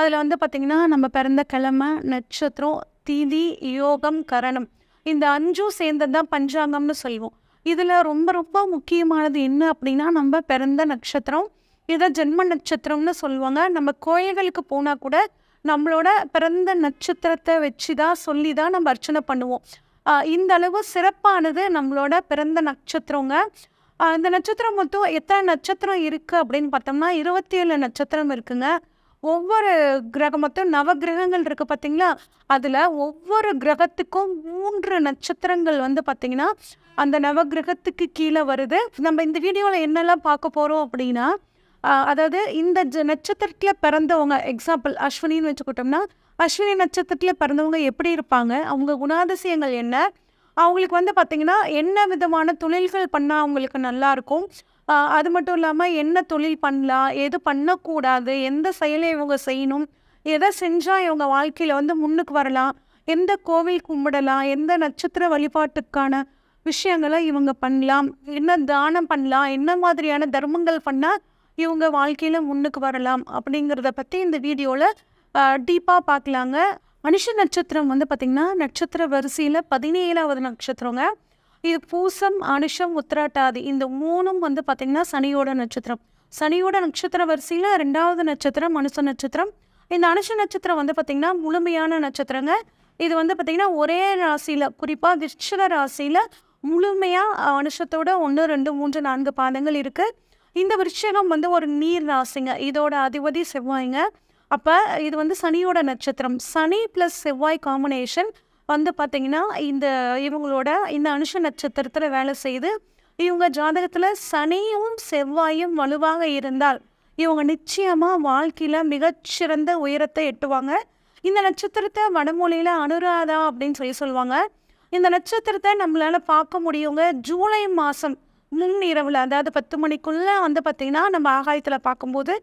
அதில் வந்து பார்த்திங்கன்னா நம்ம பிறந்த கிழமை நட்சத்திரம் திதி யோகம் கரணம். இந்த அஞ்சும் சேர்ந்தது தான் பஞ்சாங்கம்னு சொல்லுவோம். இதில் ரொம்ப ரொம்ப முக்கியமானது என்ன அப்படின்னா நம்ம பிறந்த நட்சத்திரம் இதை ஜென்ம நட்சத்திரம்னு சொல்லுவாங்க. நம்ம கோயில்களுக்கு போனால் கூட நம்மளோட பிறந்த நட்சத்திரத்தை வச்சு தான் சொல்லி தான் நம்ம அர்ச்சனை பண்ணுவோம். இந்த அளவு சிறப்பானது நம்மளோட பிறந்த நட்சத்திரங்க. இந்த நட்சத்திரம் மொத்தம் எத்தனை நட்சத்திரம் இருக்குது அப்படின்னு பார்த்தோம்னா இருபத்தி ஏழு நட்சத்திரம் இருக்குங்க. ஒவ்வொரு கிரகம் நவ கிரகங்கள் இருக்குது பார்த்தீங்களா அதில் ஒவ்வொரு கிரகத்துக்கும் மூன்று நட்சத்திரங்கள் வந்து பார்த்தீங்கன்னா அந்த நவ கிரகத்துக்கு கீழே வருது. நம்ம இந்த வீடியோவில் என்னெல்லாம் பார்க்க போகிறோம் அப்படின்னா அதாவது இந்த ஜ நட்சத்திரத்தில் பிறந்தவங்க எக்ஸாம்பிள் அஸ்வினின்னு வச்சுக்கிட்டோம்னா அஸ்வினி நட்சத்திரத்தில் பிறந்தவங்க எப்படி இருப்பாங்க? அவங்க குணாதிசயங்கள் என்ன? அவங்களுக்கு வந்து பார்த்திங்கன்னா என்ன விதமான தொழில்கள் பண்ணால் அவங்களுக்கு நல்லாயிருக்கும் அது மட்டும் இல்லாமல் என்ன தொழில் பண்ணலாம் எது பண்ணக்கூடாது எந்த செயலை இவங்க செய்யணும் எதை செஞ்சால் இவங்க வாழ்க்கையில் வந்து முன்னுக்கு வரலாம் எந்த கோவில் கும்பிடலாம் எந்த நட்சத்திர வழிபாட்டுக்கான விஷயங்களை இவங்க பண்ணலாம் என்ன தானம் பண்ணலாம் என்ன மாதிரியான தர்மங்கள் பண்ணால் இவங்க வாழ்க்கையில் முன்னுக்கு வரலாம் அப்படிங்கிறத பற்றி இந்த வீடியோவில் டீப்பாக பார்க்கலாங்க மனுஷ நட்சத்திரம் வந்து பார்த்திங்கன்னா நட்சத்திர வரிசையில் பதினேழாவது நட்சத்திரங்க. இது பூசம் அனுஷம் உத்திராட்டாதி. இந்த மூணும் வந்து பார்த்திங்கன்னா சனியோட நட்சத்திரம். சனியோட நட்சத்திர வரிசையில் ரெண்டாவது நட்சத்திரம் மனுஷ நட்சத்திரம். இந்த அனுஷ நட்சத்திரம் வந்து பார்த்திங்கன்னா முழுமையான நட்சத்திரங்க. இது வந்து பார்த்திங்கன்னா ஒரே ராசியில் குறிப்பாக விருச்சிக ராசியில் முழுமையாக அனுஷத்தோட ஒன்று ரெண்டு மூன்று நான்கு பாதங்கள் இருக்குது இந்த விருட்சகம் வந்து ஒரு நீர் ராசிங்க. இதோட அதிபதி செவ்வாய்ங்க. அப்போ இது வந்து சனியோட நட்சத்திரம். சனி ப்ளஸ் செவ்வாய் காம்பினேஷன் வந்து பார்த்திங்கன்னா இந்த இவங்களோட இந்த அனுஷ நட்சத்திரத்தில் வேலை செய்து இவங்க ஜாதகத்தில் சனியும் செவ்வாயும் வலுவாக இருந்தால் இவங்க நிச்சயமாக வாழ்க்கையில் மிகச்சிறந்த உயரத்தை எட்டுவாங்க. இந்த நட்சத்திரத்தை வடமொழியில் அனுராதா அப்படின்னு சொல்லி சொல்லுவாங்க. இந்த நட்சத்திரத்தை நம்மளால் பார்க்க முடியுங்க. ஜூலை மாதம் முன்னிரவில் அதாவது பத்து மணிக்குள்ளே வந்து பார்த்திங்கன்னா நம்ம ஆகாயத்தில் பார்க்கும்போது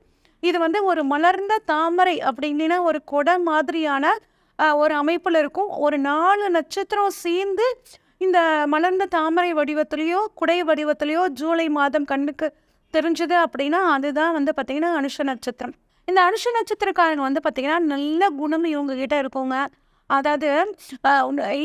இது வந்து ஒரு மலர்ந்த தாமரை அப்படின்னா ஒரு கொடை மாதிரியான ஒரு அமைப்பில் இருக்கும். ஒரு நாலு நட்சத்திரம் சேர்ந்து இந்த மலர்ந்த தாமரை வடிவத்திலேயோ குடை வடிவத்திலேயோ ஜூலை மாதம் கண்ணுக்கு தெரிஞ்சது அப்படின்னா அதுதான் வந்து பார்த்திங்கன்னா அனுஷ நட்சத்திரம். இந்த அனுஷ நட்சத்திரக்காரங்க வந்து பார்த்திங்கன்னா நல்ல குணம் இவங்ககிட்ட இருக்குங்க. அதாவது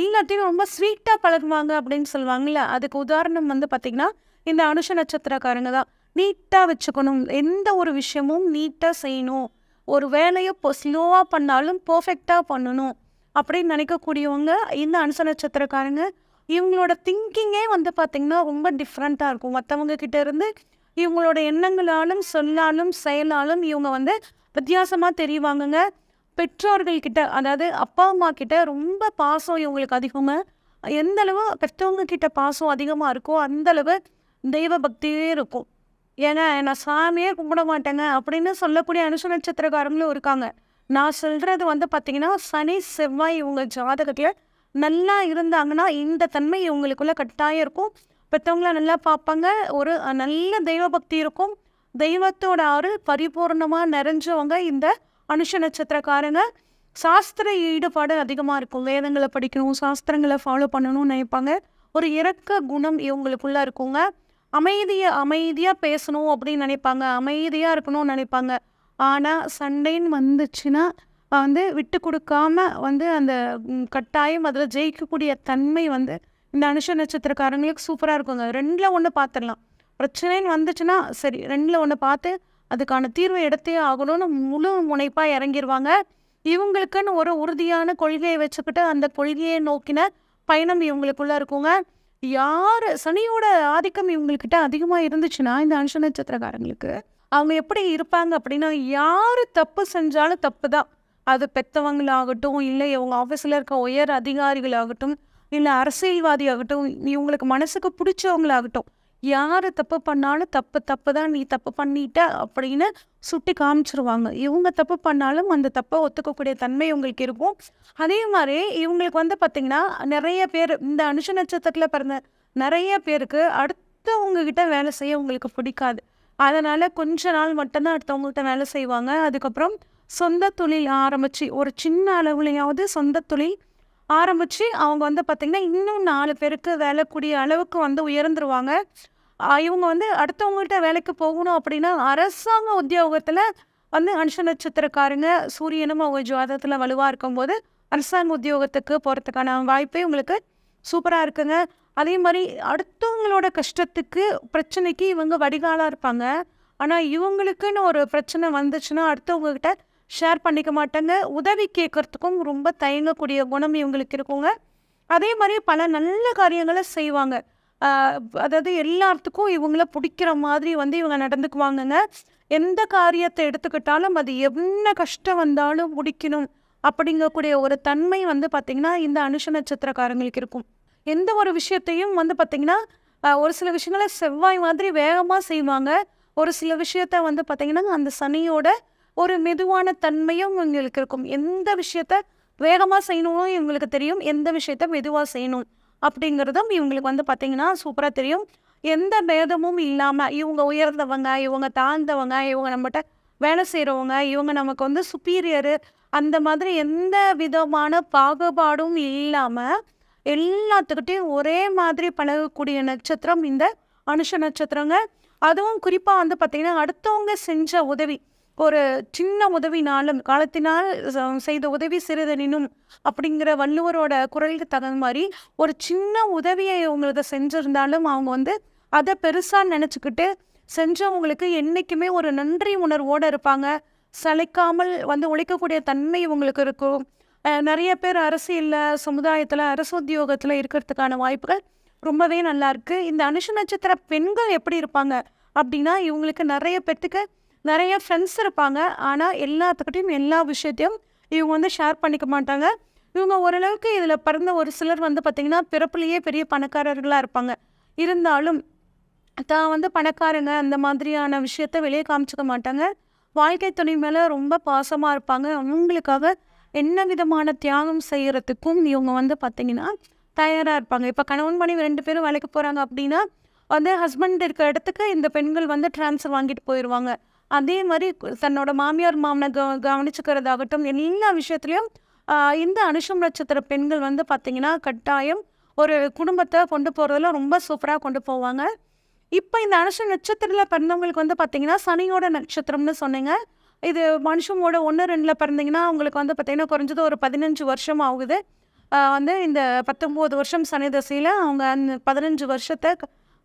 எல்லாத்தையும் ரொம்ப ஸ்வீட்டாக பழகுவாங்க அப்படின்னு சொல்லுவாங்கல்ல அதுக்கு உதாரணம் வந்து பார்த்திங்கன்னா இந்த அனுஷ நட்சத்திரக்காரங்க தான். நீட்டாக வச்சுக்கணும். எந்த ஒரு விஷயமும் நீட்டாக செய்யணும். ஒரு வேலையை இப்போ ஸ்லோவாக பண்ணாலும் பர்ஃபெக்டாக பண்ணணும் அப்படின்னு நினைக்கக்கூடியவங்க இந்த அனுச நட்சத்திரக்காரங்க இவங்களோட திங்கிங்கே வந்து பார்த்திங்கன்னா ரொம்ப டிஃப்ரெண்ட்டாக இருக்கும். மற்றவங்க கிட்ட இருந்து இவங்களோட எண்ணங்களாலும் சொல்லாலும் செயலாலும் இவங்க வந்து வித்தியாசமாக தெரிவாங்கங்க. பெற்றோர்கள் கிட்ட அதாவது அப்பா அம்மா கிட்ட ரொம்ப பாசம் இவங்களுக்கு அதிகங்க எந்தளவு பெற்றவங்க கிட்ட பாசம் அதிகமாக இருக்கோ அந்த அளவு தெய்வ பக்தியே இருக்கும். ஏன்னா நான் சாமியே கும்பிட மாட்டேங்க அப்படின்னு சொல்லக்கூடிய அனுஷ நட்சத்திரக்காரங்களும் இருக்காங்க. நான் சொல்கிறது வந்து பார்த்தீங்கன்னா சனி செவ்வாய் இவங்க ஜாதகத்தில் நல்லா இருந்தாங்கன்னா இந்த தன்மை இவங்களுக்குள்ள கட்டாயம் இருக்கும். பெற்றவங்கள நல்லா பார்ப்பாங்க. ஒரு நல்ல தெய்வ பக்தி இருக்கும். தெய்வத்தோட ஆறு பரிபூர்ணமாக நிறைஞ்சவங்க இந்த அனுஷ நட்சத்திரக்காரங்க. சாஸ்திர ஈடுபாடு அதிகமாக இருக்கும். வேதங்களை படிக்கணும் சாஸ்திரங்களை ஃபாலோ பண்ணணும்னு நினைப்பாங்க. ஒரு இரக்க குணம் இவங்களுக்குள்ள இருக்குங்க. அமைதியை அமைதியாக பேசணும் அப்படின்னு நினைப்பாங்க. அமைதியாக இருக்கணும்னு நினைப்பாங்க. ஆனால் சண்டைன்னு வந்துச்சுன்னா வந்து விட்டு கொடுக்காம வந்து அந்த கட்டாயம் அதில் ஜெயிக்கக்கூடிய தன்மை வந்து இந்த அனுஷ நட்சத்திரக்காரங்களுக்கு சூப்பராக இருக்குங்க. ரெண்டில் ஒன்று பார்த்துடலாம் பிரச்சனைன்னு வந்துச்சுன்னா சரி ரெண்டில் ஒன்று பார்த்து அதுக்கான தீர்வை எடுத்தே ஆகணும்னு முழு முனைப்பாக இறங்கிடுவாங்க இவங்களுக்குன்னு ஒரு உறுதியான கொள்கையை வச்சுக்கிட்டு அந்த கொள்கையை நோக்கின பயணம் இவங்களுக்குள்ளே இருக்குங்க. யார் சனியோட ஆதிக்கம் இவங்கக்கிட்ட அதிகமாக இருந்துச்சுன்னா இந்த அனுஷ நட்சத்திரக்காரங்களுக்கு அவங்க எப்படி இருப்பாங்க அப்படின்னா யார் தப்பு செஞ்சாலும் தப்பு தான். அது பெற்றவங்களாகட்டும் இல்லை இவங்க ஆஃபீஸில் இருக்க உயர் அதிகாரிகளாகட்டும் இல்லை அரசியல்வாதி ஆகட்டும் இவங்களுக்கு மனசுக்கு பிடிச்சவங்களாகட்டும் யார் தப்பு பண்ணாலும் தப்பு தப்பு தான் நீ தப்பு பண்ணிட்ட அப்படின்னு சுட்டி காமிச்சிருவாங்க. இவங்க தப்பு பண்ணாலும் அந்த தப்பை ஒத்துக்கக்கூடிய தன்மை இவங்களுக்கு இருக்கும். அதே மாதிரி இவங்களுக்கு வந்து பார்த்திங்கன்னா நிறைய பேர் இந்த அனுஷ நட்சத்திரத்தில் பிறந்த நிறைய பேருக்கு அடுத்தவங்க கிட்ட வேலை செய்ய உங்களுக்கு பிடிக்காது. அதனால் கொஞ்ச நாள் மட்டும்தான் அடுத்தவங்கள்ட்ட வேலை செய்வாங்க. அதுக்கப்புறம் சொந்த தொழில் ஆரம்பித்து ஒரு சின்ன அளவுலையாவது சொந்த தொழில் ஆரம்பித்து அவங்க வந்து பார்த்திங்கன்னா இன்னும் நாலு பேருக்கு வேலைக்கூடிய அளவுக்கு வந்து உயர்ந்துருவாங்க. இவங்க வந்து அடுத்தவங்கள்ட்ட வேலைக்கு போகணும் அப்படின்னா அரசாங்க உத்தியோகத்தில் வந்து அனுஷ நட்சத்திரக்காரங்க சூரியனும் அவங்க ஜாதகத்தில் வலுவாக இருக்கும்போது அரசாங்க உத்தியோகத்துக்கு போகிறதுக்கான வாய்ப்பே உங்களுக்கு சூப்பராக இருக்குங்க. அதே மாதிரி அடுத்தவங்களோட கஷ்டத்துக்கு பிரச்சனைக்கு இவங்க வடிகாலாக இருப்பாங்க. ஆனால் இவங்களுக்குன்னு ஒரு பிரச்சனை வந்துச்சுன்னா அடுத்தவங்கக்கிட்ட ஷேர் பண்ணிக்க மாட்டாங்க. உதவி கேட்கறதுக்கும் ரொம்ப தயங்கக்கூடிய குணம் இவங்களுக்கு இருக்குங்க. அதே மாதிரி பல நல்ல காரியங்களை செய்வாங்க. அதாவது எல்லாத்துக்கும் இவங்கள பிடிக்கிற மாதிரி வந்து இவங்க நடந்துக்குவாங்கங்க. எந்த காரியத்தை எடுத்துக்கிட்டாலும் அது என்ன கஷ்டம் வந்தாலும் முடிக்கணும் அப்படிங்கக்கூடிய ஒரு தன்மை வந்து பார்த்திங்கன்னா இந்த அனுஷ நட்சத்திரக்காரங்களுக்கு இருக்கும். எந்த ஒரு விஷயத்தையும் வந்து பார்த்திங்கன்னா ஒரு சில விஷயங்களை செவ்வாய் மாதிரி வேகமாக செய்வாங்க. ஒரு சில விஷயத்த வந்து பார்த்திங்கன்னா அந்த சனியோட ஒரு மெதுவான தன்மையும் இவங்களுக்கு இருக்கும். எந்த விஷயத்த வேகமாக செய்யணும்னு இவங்களுக்கு தெரியும் எந்த விஷயத்த மெதுவாக செய்யணும். அப்படிங்கிறதும் இவங்களுக்கு வந்து பார்த்திங்கன்னா சூப்பராக தெரியும். எந்த பேதமும் இல்லாமல் இவங்க உயர்ந்தவங்க இவங்க தாழ்ந்தவங்க இவங்க நம்மகிட்ட வேலை செய்கிறவங்க இவங்க நமக்கு வந்து சுப்பீரியரு அந்த மாதிரி எந்த விதமான பாகுபாடும் இல்லாமல் எல்லாத்துக்கிட்டையும் ஒரே மாதிரி பழகக்கூடிய நட்சத்திரம் இந்த அனுஷ நட்சத்திரங்க. அதுவும் குறிப்பாக வந்து பார்த்திங்கன்னா அடுத்தவங்க செஞ்ச உதவி ஒரு சின்ன உதவினாலும் காலத்தினால் செய்த உதவி சிறிதனினும் அப்படிங்கிற வள்ளுவரோட குரலுக்கு தகுந்த மாதிரி ஒரு சின்ன உதவியை இவங்களுக்கு செஞ்சுருந்தாலும் அவங்க வந்து அதை பெருசாக நினச்சிக்கிட்டு செஞ்சவங்களுக்கு என்றைக்குமே ஒரு நன்றி உணர்வோடு இருப்பாங்க. சளைக்காமல் வந்து உழைக்கக்கூடிய தன்மை இவங்களுக்கு இருக்கும். நிறைய பேர் அரசியலில் சமுதாயத்தில் அரசு உத்தியோகத்தில் இருக்கிறதுக்கான வாய்ப்புகள் ரொம்பவே நல்லாயிருக்கு இந்த அனுஷ நட்சத்திர பெண்கள் எப்படி இருப்பாங்க அப்படின்னா இவங்களுக்கு நிறைய பேர்த்துக்கு நிறைய ஃப்ரெண்ட்ஸ் இருப்பாங்க. ஆனால் எல்லாத்துக்கிட்டையும் எல்லா விஷயத்தையும் இவங்க வந்து ஷேர் பண்ணிக்க மாட்டாங்க. இவங்க ஓரளவுக்கு இதில் பிறந்த ஒரு சிலர் வந்து பார்த்திங்கன்னா பிறப்புலேயே பெரிய பணக்காரர்களாக இருப்பாங்க. இருந்தாலும் தான் வந்து பணக்காரங்க அந்த மாதிரியான விஷயத்த வெளியே காமிச்சிக்க மாட்டாங்க. வாழ்க்கை துணை மேலே ரொம்ப பாசமாக இருப்பாங்க. அவங்களுக்காக என்ன விதமான தியாகம் செய்கிறதுக்கும் இவங்க வந்து பார்த்திங்கன்னா தயாராக இருப்பாங்க. இப்போ கணவன் மனைவி ரெண்டு பேரும் வேலைக்கு போகிறாங்க அப்படின்னா வந்து ஹஸ்பண்ட் இருக்கிற இடத்துக்கு இந்த பெண்கள் வந்து ட்ரான்ஸ்ஃபர் வாங்கிட்டு போயிடுவாங்க அதே மாதிரி தன்னோட மாமியார் மாமனை க கவனிச்சுக்கிறதாகட்டும் எல்லா விஷயத்துலையும் இந்த அனுஷம் நட்சத்திர பெண்கள் வந்து பார்த்திங்கன்னா கட்டாயம் ஒரு குடும்பத்தை கொண்டு போகிறதுல ரொம்ப சூப்பராக கொண்டு போவாங்க. இப்போ இந்த அனுஷ நட்சத்திரத்தில் பிறந்தவங்களுக்கு வந்து பார்த்திங்கன்னா சனியோட நட்சத்திரம்னு சொன்னீங்க. இது மனுஷமோட ஒன்று ரெண்டில் பிறந்தீங்கன்னா அவங்களுக்கு வந்து பார்த்திங்கன்னா குறைஞ்சது ஒரு பதினஞ்சு வருஷம் ஆகுது. வந்து இந்த பத்தொம்போது வருஷம் சனி தசையில் அவங்க அந்த பதினஞ்சு வருஷத்தை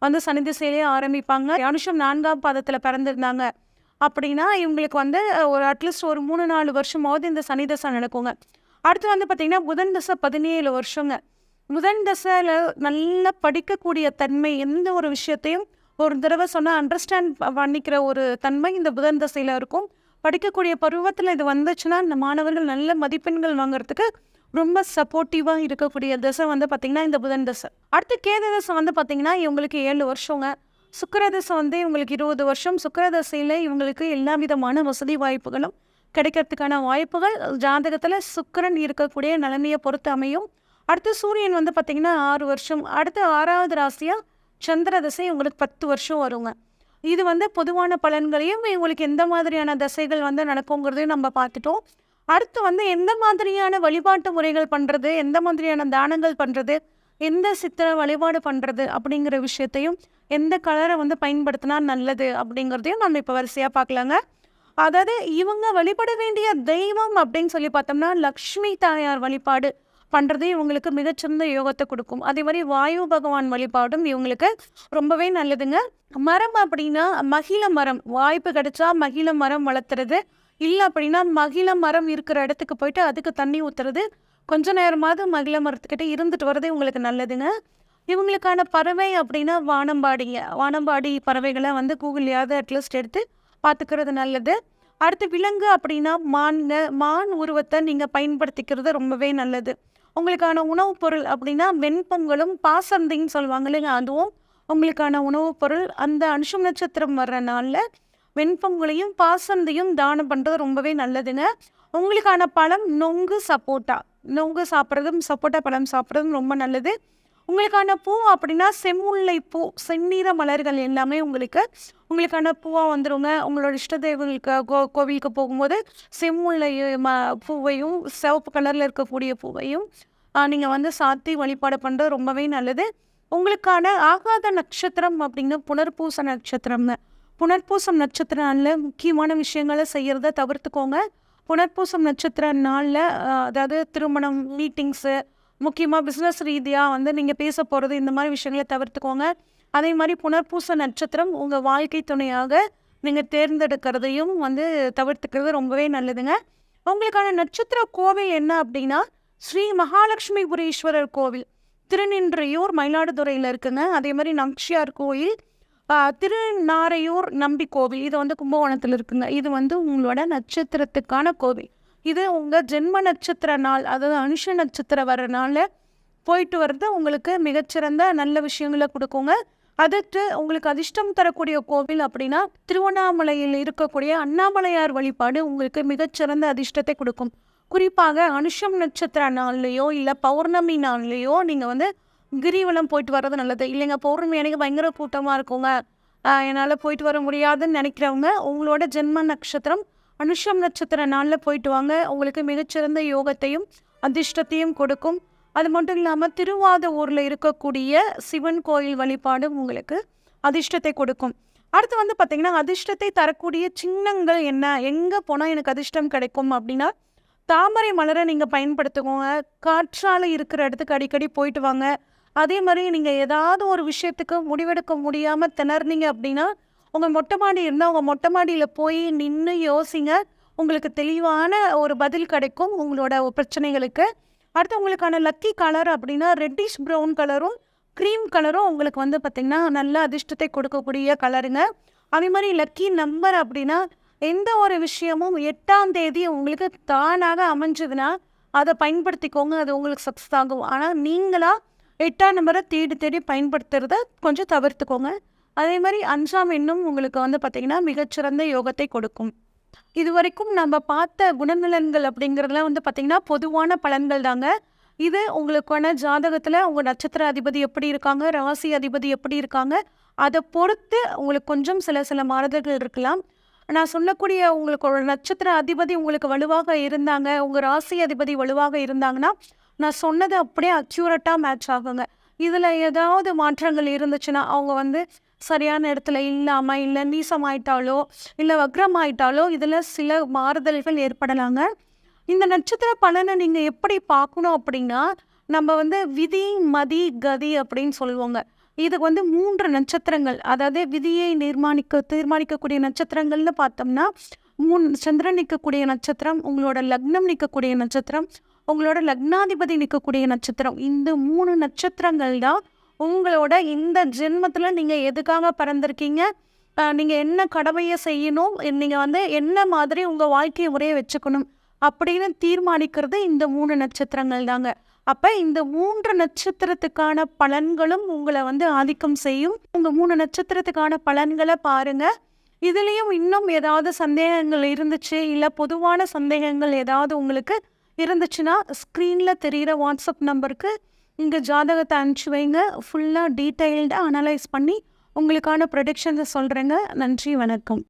வந்து சனி திசையிலே ஆரம்பிப்பாங்க. அனுஷம் நான்காம் பாதத்தில் பிறந்திருந்தாங்க. அப்படின்னா இவங்களுக்கு வந்து ஒரு அட்லீஸ்ட் ஒரு மூணு நாலு வருஷமாவது இந்த சனி தசை நடக்குங்க. அடுத்து வந்து பார்த்திங்கன்னா புதன் தசை பதினேழு வருஷங்க. புதன் தசையில் நல்லா படிக்கக்கூடிய தன்மை எந்த ஒரு விஷயத்தையும் ஒரு தடவை சொன்னால் அண்டர்ஸ்டாண்ட் பண்ணிக்கிற ஒரு தன்மை இந்த புதன் தசையில் இருக்கும். படிக்கக்கூடிய பருவத்தில் இது வந்துச்சுன்னா இந்த மாணவர்கள் நல்ல மதிப்பெண்கள் வாங்குறதுக்கு ரொம்ப சப்போர்ட்டிவாக இருக்கக்கூடிய தசை வந்து பார்த்திங்கன்னா இந்த புதன் தசை. அடுத்து கேது தசை வந்து பார்த்திங்கன்னா இவங்களுக்கு ஏழு வருஷங்க. சுக்கிர தசை வந்து இவங்களுக்கு இருபது வருஷம். சுக்கரதசையில் இவங்களுக்கு எல்லா விதமான வசதி வாய்ப்புகளும் கிடைக்கிறதுக்கான வாய்ப்புகள். ஜாதகத்தில் சுக்கரன் இருக்கக்கூடிய நிலைமையை பொறுத்து அமையும். அடுத்து சூரியன் வந்து பார்த்திங்கன்னா ஆறு வருஷம். அடுத்து ஆறாவது ராசியாக சந்திர தசை உங்களுக்கு பத்து வருஷம் வருங்க. இது வந்து பொதுவான பலன்களையும் இவங்களுக்கு எந்த மாதிரியான தசைகள் வந்து நடக்குங்கிறதையும் நம்ம பார்த்துட்டோம். அடுத்து வந்து எந்த மாதிரியான வழிபாட்டு முறைகள் பண்ணுறது எந்த மாதிரியான தானங்கள் பண்ணுறது எந்த சித்திர வழிபாடு பண்ணுறது அப்படிங்கிற விஷயத்தையும் எந்த கலரை வந்து பயன்படுத்தினா நல்லது அப்படிங்கிறதையும் நம்ம இப்போ வரிசையாக பார்க்கலாங்க. அதாவது இவங்க வழிபட வேண்டிய தெய்வம் அப்படின்னு சொல்லி பார்த்தோம்னா லக்ஷ்மி தாயார் வழிபாடு பண்ணுறது இவங்களுக்கு மிகச்சிறந்த யோகத்தை கொடுக்கும். அதே மாதிரி வாயு பகவான் வழிபாடும் இவங்களுக்கு ரொம்பவே நல்லதுங்க. மரம் அப்படின்னா மகிழ மரம். வாய்ப்பு கிடைச்சா மகிழ மரம் வளர்த்துறது. இல்லை அப்படின்னா மகிழ மரம் இருக்கிற இடத்துக்கு போயிட்டு அதுக்கு தண்ணி ஊற்றுறது கொஞ்ச நேரமாவது மகிழ மரத்துக்கிட்ட இருந்துட்டு வரதே உங்களுக்கு நல்லதுங்க. இவங்களுக்கான பறவை அப்படின்னா வானம்பாடிங்க வானம்பாடி பறவைகளை வந்து கூகுள்லையாவது அட்லீஸ்ட் எடுத்து பார்த்துக்கிறது நல்லது. அடுத்து விலங்கு அப்படின்னா மான் மான் உருவத்தை நீங்கள் பயன்படுத்திக்கிறது ரொம்பவே நல்லது. உங்களுக்கான உணவுப் பொருள் அப்படின்னா வெண்பொங்கலும் பாசந்தின்னு சொல்லுவாங்க இல்லைங்க அதுவும் உங்களுக்கான உணவுப் பொருள். அந்த அனுஷம் நட்சத்திரம் வர்ற நாளில் வெண்பொங்கலையும் பாசந்தையும் தானம் பண்ணுறது ரொம்பவே நல்லதுங்க உங்களுக்கான பழம் நொங்கு சப்போட்டா. நொங்கு சாப்பிட்றதும் சப்போட்டா பழம் சாப்பிட்றதும் ரொம்ப நல்லது. உங்களுக்கான பூ அப்படின்னா செம்முல்லை பூ செந்நிற மலர்கள் எல்லாமே உங்களுக்கு உங்களுக்கான பூவாக வந்துடுங்க உங்களோட இஷ்ட தெய்வங்களுக்கு கோ கோவிலுக்கு போகும்போது செம்முல்லை ம பூவையும் சிவப்பு கலரில் இருக்கக்கூடிய பூவையும் நீங்கள் வந்து சாத்தி வழிபாடு பண்ணுறது ரொம்பவே நல்லது. உங்களுக்கான ஆகாத நட்சத்திரம் அப்படின்னா புனர்பூச நட்சத்திரம்னு புனர்பூசம் நட்சத்திர நாளில் முக்கியமான விஷயங்களை செய்கிறத தவிர்த்துக்கோங்க. புனர்பூசம் நட்சத்திர நாளில் அதாவது திருமணம் மீட்டிங்ஸு முக்கியமாக பிஸ்னஸ் ரீதியாக வந்து நீங்கள் பேச போகிறது இந்த மாதிரி விஷயங்களை தவிர்த்துக்கோங்க. அதே மாதிரி புனர்பூச நட்சத்திரம் உங்கள் வாழ்க்கை துணையாக நீங்கள் தேர்ந்தெடுக்கிறதையும் வந்து தவிர்த்துக்கிறது ரொம்பவே நல்லதுங்க. உங்களுக்கான நட்சத்திர கோவில் என்ன அப்படின்னா ஸ்ரீ மகாலட்சுமிபுரீஸ்வரர் கோவில். திருநின்றையூர் மயிலாடுதுறையில் இருக்குங்க. அதே மாதிரி நம்சியார் கோயில் திருநாரையூர் நம்பி கோவில். இது வந்து கும்பகோணத்தில் இருக்குங்க. இது வந்து உங்களோட நட்சத்திரத்துக்கான கோவில். இது உங்கள் ஜென்ம நட்சத்திர நாள் அதாவது அனுஷ நட்சத்திரம் வர நாளில் போயிட்டு வர்றது உங்களுக்கு மிகச்சிறந்த நல்ல விஷயங்களை கொடுக்குங்க. அதுக்கு உங்களுக்கு அதிர்ஷ்டம் தரக்கூடிய கோவில் அப்படின்னா திருவண்ணாமலையில் இருக்கக்கூடிய அண்ணாமலையார் வழிபாடு உங்களுக்கு மிகச்சிறந்த அதிர்ஷ்டத்தை கொடுக்கும். குறிப்பாக அனுஷம் நட்சத்திர நாள்லேயோ இல்லை பௌர்ணமி நாள்லேயோ நீங்கள் வந்து கிரிவலம் போயிட்டு வர்றது நல்லது. இல்லைங்க பௌர்ணமி அன்னைக்கு பயங்கர கூட்டமாக இருக்குங்க. என்னால் போயிட்டு வர முடியாதுன்னு நினைக்கிறவங்க உங்களோட ஜென்ம நட்சத்திரம் அனுஷம் நட்சத்திர நாளில் போயிட்டு வாங்க. உங்களுக்கு மிகச்சிறந்த யோகத்தையும் அதிர்ஷ்டத்தையும் கொடுக்கும். அது மட்டும் இல்லாமல் திருவாத ஊரில் இருக்கக்கூடிய சிவன் கோயில் வழிபாடும் உங்களுக்கு அதிர்ஷ்டத்தை கொடுக்கும். அடுத்து வந்து பார்த்திங்கன்னா அதிர்ஷ்டத்தை தரக்கூடிய சின்னங்கள் என்ன? எங்கே போனால் எனக்கு அதிர்ஷ்டம் கிடைக்கும் அப்படின்னா தாமரை மலரை நீங்கள் பயன்படுத்துக்கோங்க. காற்றால் இருக்கிற இடத்துக்கு அடிக்கடி போயிட்டு வாங்க. அதே மாதிரி நீங்கள் ஏதாவது ஒரு விஷயத்துக்கு முடிவெடுக்க முடியாமல் திணறினீங்க அப்படின்னா உங்கள் மொட்டை மாடி இருந்தால் உங்கள் மொட்டை மாடியில் போய் நின்று யோசிங்க. உங்களுக்கு தெளிவான ஒரு பதில் கிடைக்கும் உங்களோட பிரச்சனைகளுக்கு. அடுத்து உங்களுக்கான லக்கி கலர் அப்படின்னா ரெட்டிஷ் ப்ரௌன் கலரும் க்ரீம் கலரும் உங்களுக்கு வந்து பார்த்திங்கன்னா நல்ல அதிர்ஷ்டத்தை கொடுக்கக்கூடிய கலருங்க அதே மாதிரி லக்கி நம்பர் அப்படின்னா எந்த ஒரு விஷயமும் எட்டாம் தேதி உங்களுக்கு தானாக அமைஞ்சதுன்னா அதை பயன்படுத்திக்கோங்க. அது உங்களுக்கு சக்ஸஸ் ஆகும். ஆனால் நீங்களாக எட்டாம் நம்பரை தேடி தேடி பயன்படுத்துறத கொஞ்சம் தவிர்த்துக்கோங்க. அதே மாதிரி அஞ்சாம் எண்ணும் உங்களுக்கு வந்து பார்த்திங்கன்னா மிகச்சிறந்த யோகத்தை கொடுக்கும். இது வரைக்கும் நம்ம பார்த்த குணநலன்கள் அப்படிங்கிறதுலாம் வந்து பார்த்திங்கன்னா பொதுவான பலன்கள் தாங்க. இது உங்களுக்கான ஜாதகத்தில் உங்கள் நட்சத்திர அதிபதி எப்படி இருக்காங்க ராசி அதிபதி எப்படி இருக்காங்க அதை பொறுத்து உங்களுக்கு கொஞ்சம் சில சில மாறுதல்கள் இருக்கலாம். நான் சொல்லக்கூடிய உங்களுக்கு ஒரு நட்சத்திர அதிபதி உங்களுக்கு வலுவாக இருந்தாங்க உங்கள் ராசி அதிபதி வலுவாக இருந்தாங்கன்னா நான் சொன்னது அப்படியே அக்யூரட்டாக மேட்ச் ஆகுங்க. இதில் ஏதாவது மாற்றங்கள் இருந்துச்சுன்னா அவங்க வந்து சரியான இடத்துல இல்லாமல் இல்லை நீசமாயிட்டாலோ இல்லை வக்ரமாயிட்டாலோ இதில் சில மாறுதல்கள் ஏற்படலாங்க. இந்த நட்சத்திர பலனை நீங்கள் எப்படி பார்க்கணும் அப்படின்னா நம்ம வந்து விதி மதி கதி அப்படின்னு சொல்லுவோங்க. இதுக்கு வந்து மூன்று நட்சத்திரங்கள். அதாவது விதியை நிர்மாணிக்க தீர்மானிக்கக்கூடிய நட்சத்திரங்கள்னு பார்த்தோம்னா மூணு சந்திரன் நிற்கக்கூடிய நட்சத்திரம் உங்களோட லக்னம் நிற்கக்கூடிய நட்சத்திரம் உங்களோட லக்னாதிபதி நிற்கக்கூடிய நட்சத்திரம். இந்த மூணு நட்சத்திரங்கள் தான் உங்களோட இந்த ஜென்மத்தில் நீங்கள் எதுக்காக பிறந்திருக்கீங்க? நீங்கள் என்ன கடமையை செய்யணும்? நீங்கள் வந்து என்ன மாதிரி உங்கள் வாழ்க்கை முறையை வச்சுக்கணும்? அப்படின்னு தீர்மானிக்கிறது இந்த மூணு நட்சத்திரங்கள் தாங்க. அப்போ இந்த மூன்று நட்சத்திரத்துக்கான பலன்களும் உங்களை வந்து ஆதிக்கம் செய்யும். உங்கள் மூணு நட்சத்திரத்துக்கான பலன்களை பாருங்கள் இதுலேயும் இன்னும் ஏதாவது சந்தேகங்கள் இருந்துச்சு? இல்லை பொதுவான சந்தேகங்கள் ஏதாவது உங்களுக்கு இருந்துச்சுன்னா ஸ்க்ரீனில் தெரிகிற வாட்ஸ்அப் நம்பருக்கு இங்கே ஜாதகத்தை அனுப்பிச்சி வைங்க. ஃபுல்லாக டீட்டெயில்டாக அனலைஸ் பண்ணி உங்களுக்கான ப்ரொடிக்ஷன்ஸை சொல்கிறேங்க நன்றி வணக்கம்.